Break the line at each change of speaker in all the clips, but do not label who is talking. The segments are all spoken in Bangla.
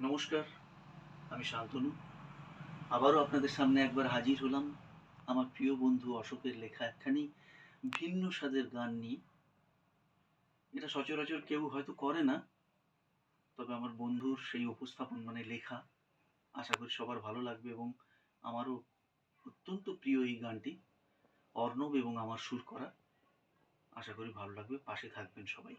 নমস্কার, আমি শান্তনু। আবারও আপনাদের সামনে একবার হাজির হলাম আমার প্রিয় বন্ধু অশোকের লেখা একখানি ভিন্ন স্বাদের গান নিয়ে। এটা সচরাচর কেউ হয়তো করে না, তবে আমার বন্ধুর সেই উপস্থাপন মানে লেখা আশা করি সবার ভালো লাগবে এবং আমারও অত্যন্ত প্রিয় এই গানটি, অর্ণব এবং আমার সুর করা। আশা করি ভালো লাগবে, পাশে থাকবেন সবাই।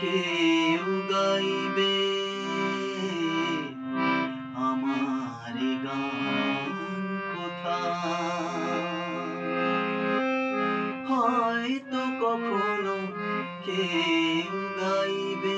কেউ গাইবে আমার গান কোথায় হয়তো কখনো কেউ গাইবে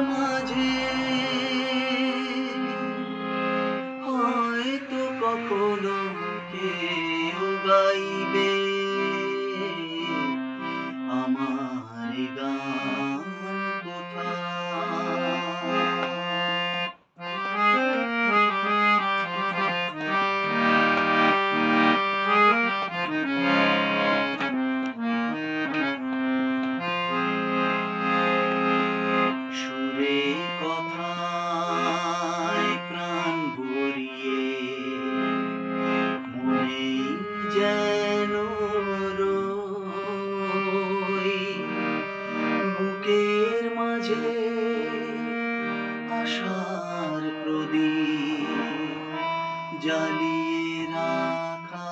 মাঝে। হয়তো কখনো কেউ গাইবে। আমার এ আশার প্রদীপ জ্বালিয়ে রাখা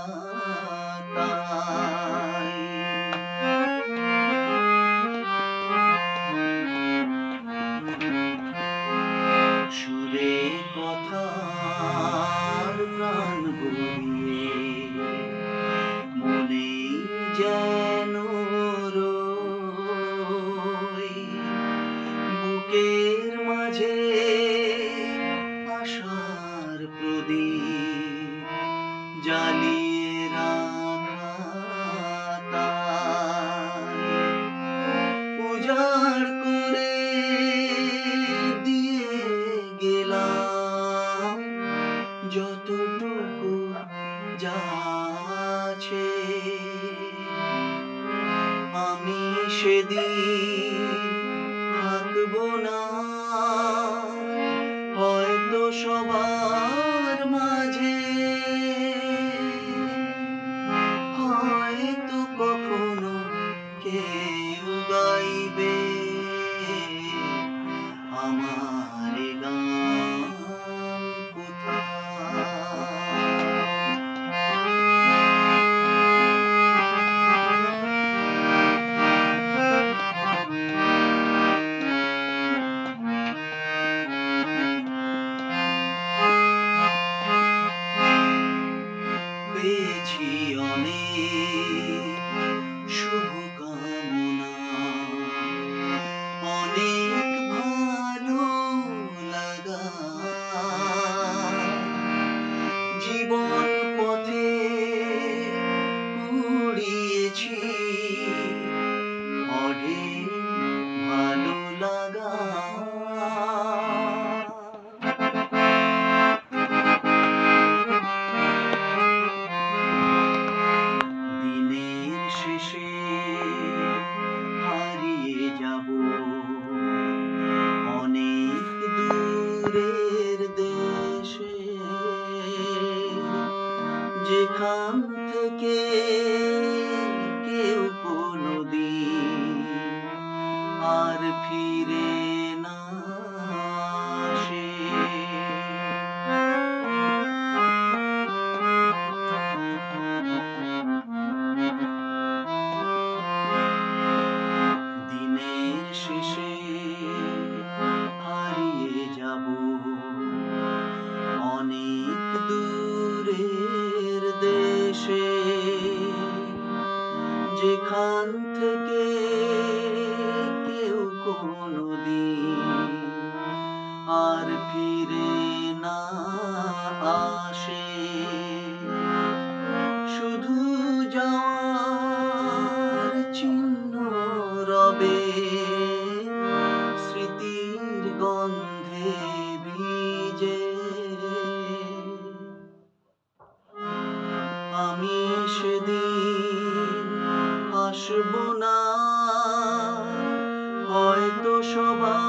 সুরে কথার প্রাণ ভরিয়ে মনে যেন জ্বালিয়ে কেউ গাইবে আমার যেখান থেকে কেউ কোনোদিন আর ফিরে আমি সেদিন আসব না। হয়তো সবাই